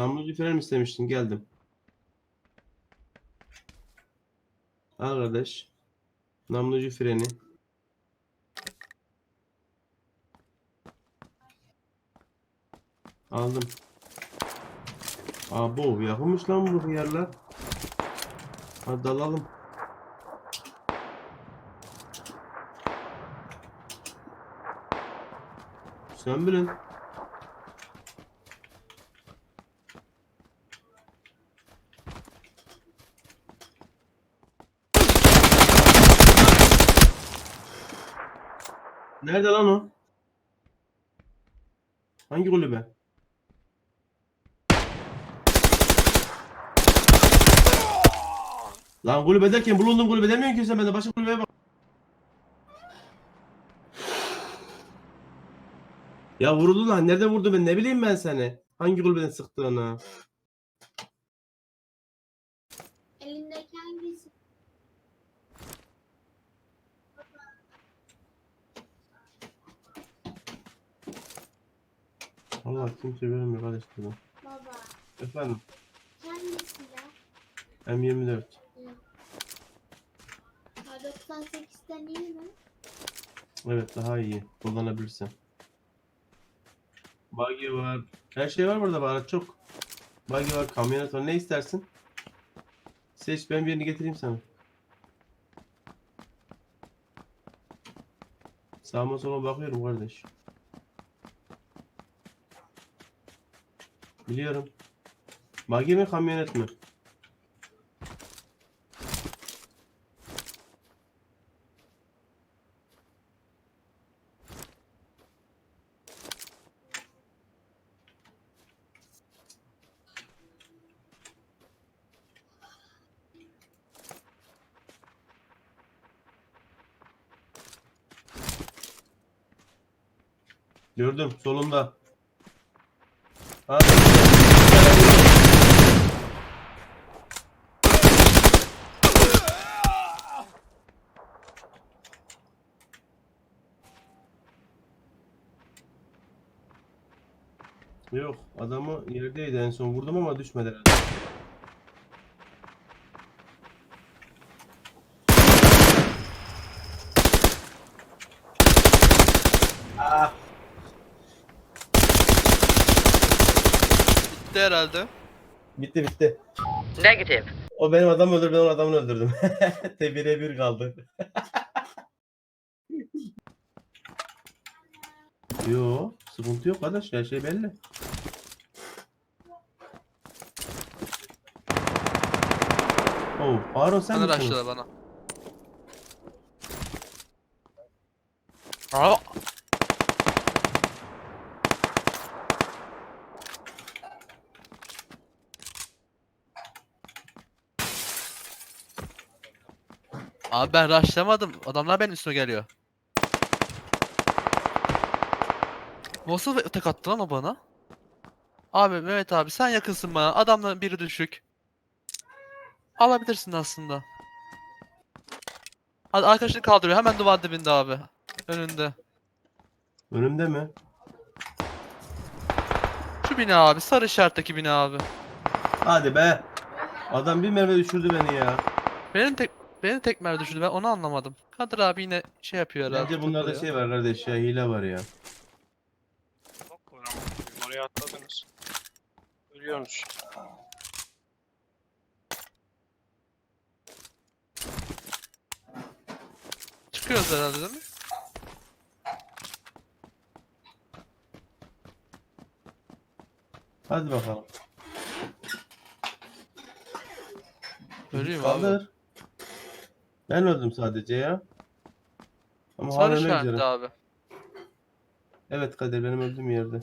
Namlucu mi istemiştin? Geldim. Al kardeş. Namlucu freni. Aldım. Abo yakınmış lan bu yerler. Hadi dalalım. Sen bilin. Nerede lan o? Hangi kulübe? Lan kulübe derken bulunduğum kulübe demiyorsun ki sen bana başka kulübeye bak. Ya vuruldu lan. Nerede vurdu ben? Ne bileyim ben seni. Hangi kulübeden sıktığını. Elindeki hangisi? Allah kimse görmüyor kardeş bunu. Baba. Efendim. Hangisi ya? M24. K98'den iyi mi? Evet daha iyi. Kullanabilirsin. Buggy var. Her şey var burada baharat çok. Buggy var, kamyonet var. Ne istersin? Seç ben birini getireyim sana. Sağıma sola bakıyorum kardeş. Biliyorum. Buggy mi kamyonet mi? Gördüm solunda. Ha. Yok adamı yerdeydi en son vurdum ama düşmedi herhalde. Bitti herhalde. Bitti bitti. Negative. O benim adamı öldürdü ben onun adamını öldürdüm. Tebire bir kaldı. Yo sıkıntı yok kardeş her şey belli. Oh Harun sen Sen misin? bana. Aa, Abi ben rushlamadım. Adamlar benim üstüme geliyor. Nasıl tek attı lan o bana? Abi Mehmet abi sen yakınsın bana. Adamların biri düşük. Alabilirsin aslında. Hadi arkadaşını kaldırıyor. Hemen duvar dibinde abi. Önünde. Önümde mi? Şu bina abi. Sarı işaretteki bina abi. Hadi be. Adam bir merve düşürdü beni ya. Benim tek beni tek mermi düşürdü. Ben onu anlamadım. Kadir abi yine şey yapıyor herhalde. Bence bunlarda şey var kardeş ya hile var ya. Çok var ama oraya atladınız. Ölüyorsunuz. Çıkıyoruz herhalde değil mi? Hadi bakalım. Ölüyüm abi. Kaldır. Ben öldüm sadece ya. Ama Sarı hala ölmek işaretli üzere. abi. Evet Kadir benim öldüğüm yerde.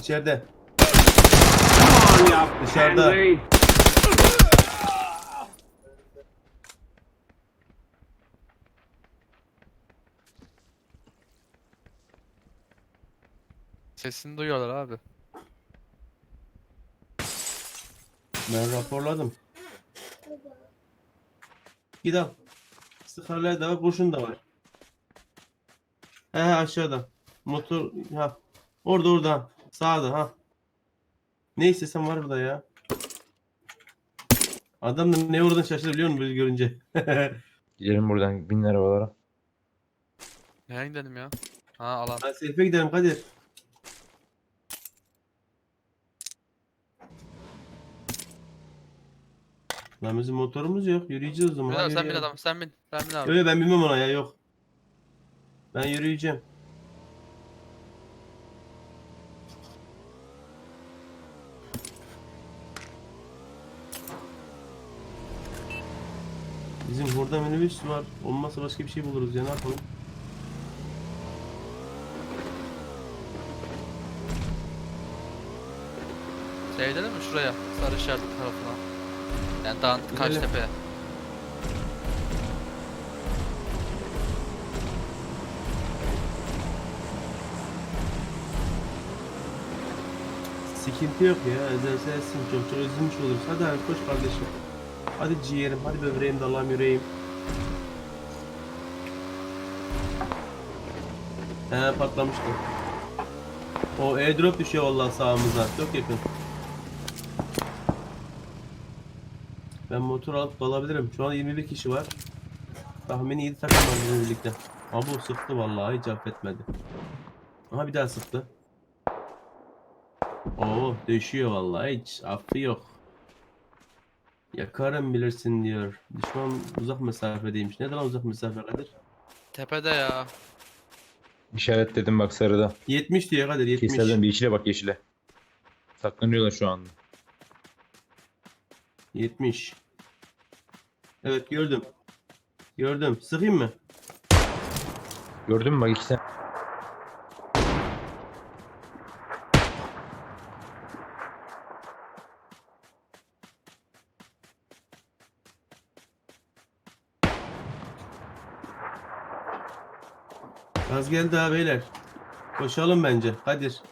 İçeride. Dışarıda. Sesini duyuyorlar abi. Ben raporladım. Git al. Skarlar da var, kurşun da var. He he aşağıda. Motor ha. Orada orada. Sağda ha. Ne istesem var burada ya. Adam da ne oradan şaşırdı biliyor musun böyle görünce? Gidelim buradan bin arabalara. Nereye gidelim ya? Ha alan. Hadi seyfe gidelim Kadir. Lan bizim motorumuz yok. Yürüyeceğiz o zaman. Hadi sen bin yürüyelim. adam sen bin. Sen bin abi. Öyle ben bilmem ona ya yok. Ben yürüyeceğim. Bizim burada minibüs var. Olmazsa başka bir şey buluruz ya ne yapalım? Gidelim mi şuraya? Sarı işaret tarafına. Yani dağın Gidelim. tepeye. Sıkıntı yok ya. Ezelse etsin. Çok çok üzülmüş oluruz. Hadi abi koş kardeşim. Hadi ciğerim. Hadi böbreğim dalam yüreğim. He patlamıştı. O airdrop düşüyor vallahi sağımıza. Çok yakın. Ben motor alıp alabilirim. Şu an 21 kişi var. Tahmini 7 takım var bizimle birlikte. Ama bu sıktı vallahi hiç affetmedi. Aha bir daha sıktı. Oo düşüyor vallahi hiç affı yok. Yakarım bilirsin diyor. Düşman uzak mesafedeymiş. Neden uzak mesafe Kadir? Tepede ya. İşaretledim bak sarıda. 70 diyor Kadir 70. Keserden bir yeşile bak yeşile. Saklanıyorlar şu anda. 70. Evet gördüm. Gördüm. Sıkayım mı? Gördün mü bak iki tane. Gaz geldi ha beyler. Koşalım bence. Kadir.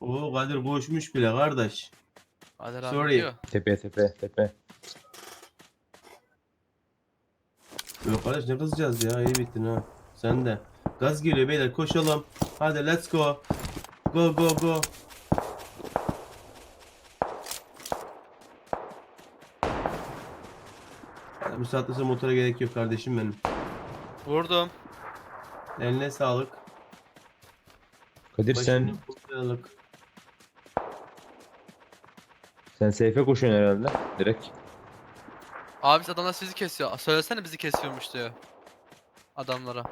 Oo Kadir koşmuş bile kardeş. Hadi abi Sorry. gidiyor. Tepe tepe tepe. Yok kardeş ne kızacağız ya. İyi bittin ha. Sen de. Gaz geliyor beyler koşalım. Hadi let's go. Go go go. Ya, Bu saatte sonra motora gerek yok kardeşim benim. Vurdum. Eline sağlık. Kadir sen Başına sağlık. Sen seyfe koşuyorsun herhalde. Direkt. Abi adamlar sizi kesiyor. Söylesene bizi kesiyormuş diyor. Adamlara.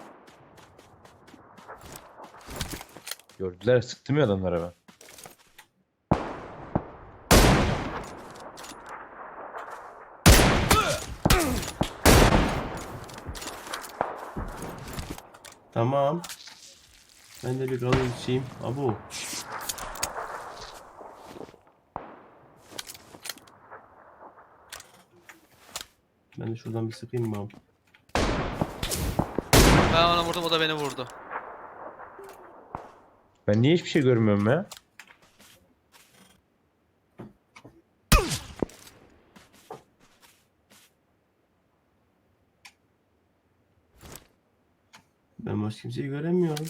Gördüler sıktım ya adamlara ben. Tamam. Ben de bir gazoz içeyim. Abu. Ben de şuradan bir sıkayım mı? Ben ona vurdum o da beni vurdu. Ben niye hiçbir şey görmüyorum ya? Ben başka kimseyi göremiyorum.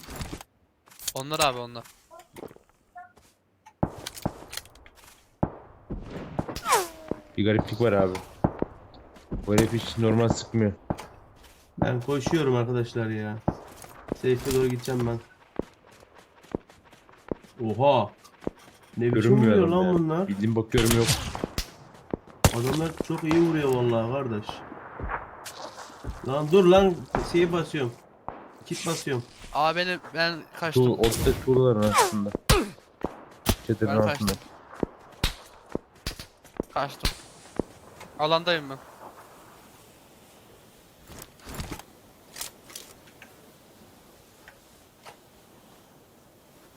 Onlar abi onlar. Bir gariplik var abi. Bu herif hiç normal sıkmıyor. Ben koşuyorum arkadaşlar ya. Safe'e doğru gideceğim ben. Oha. Ne biçim Görünmüyor vuruyor lan ya. bunlar? Bildiğim bakıyorum yok. Adamlar çok iyi vuruyor vallahi kardeş. Lan dur lan şeyi basıyorum. Kit basıyorum. Aa beni ben kaçtım. Tuğ, orta tuğlaların arasında. Ben altında. kaçtım. Kaçtım. Alandayım ben.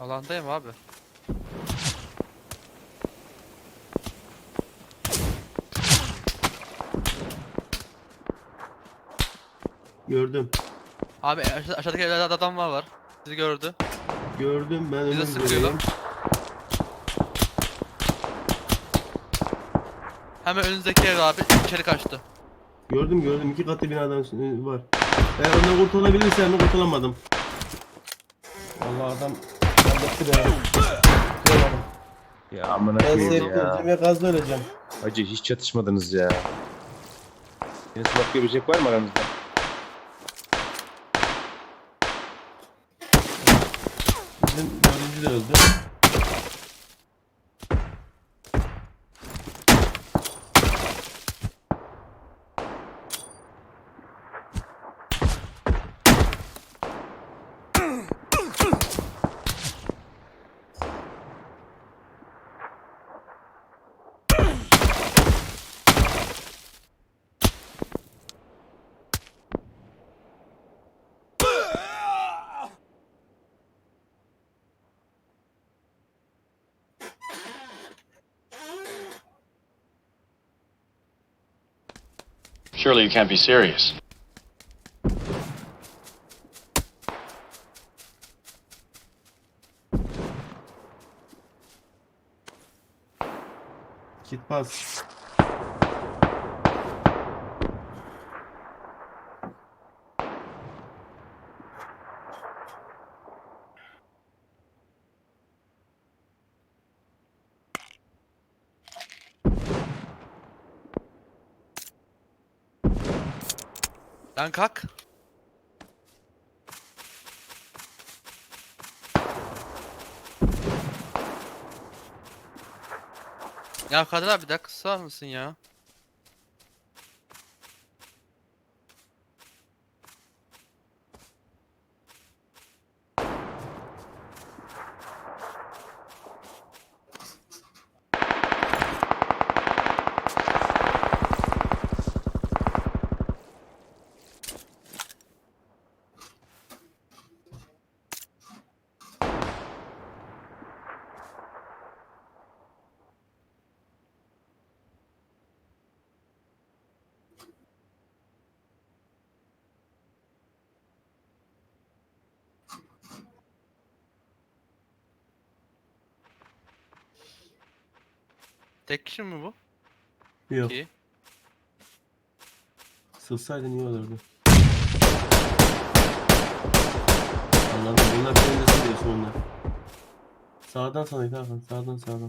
Alandayım abi. Gördüm. Abi aşa- aşağıdaki evlerde adam var var. Sizi gördü. Gördüm ben Bize sıkıyor göreyim. Hemen önünüzdeki ev abi içeri kaçtı. Gördüm gördüm. iki katlı binadan üstü- var. Ben ondan kurtulabilirsem kurtulamadım. Allah adam halletti beni. Kurtulamadım. Ya amına Ben koyayım sevdim. ya. Cem'e gazla öleceğim. Hacı hiç çatışmadınız ya. Yine smoke görecek var mı aranızda? Bizim dördüncü de öldü. Surely you can't be serious. Kit bas. Lan kalk. Ya Kadir abi bir dakika sağ mısın ya? Tek kişi mi bu? Yok. İyi. Sığsaydın iyi olurdu. Anladım. Bunlar kendisi diyorsun onlar. Sağdan sana Hakan. Sağdan sağdan.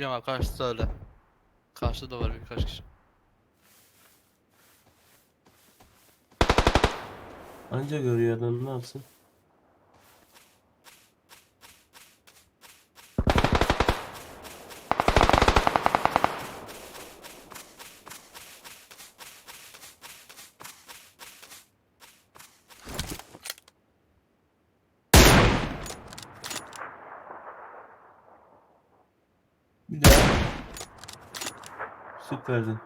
Biliyorum abi karşısı da öyle. Karşıda da var birkaç kişi. Anca görüyor adam ne yapsın? Bir daha. Süt verdin.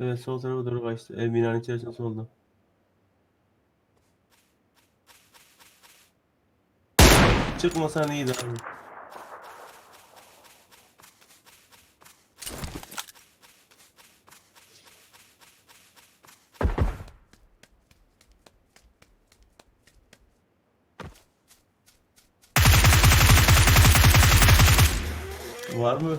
Evet sol tarafa doğru kaçtı. Ev binanın içerisinde solda. Çıkmasan iyiydi abi. Var mı?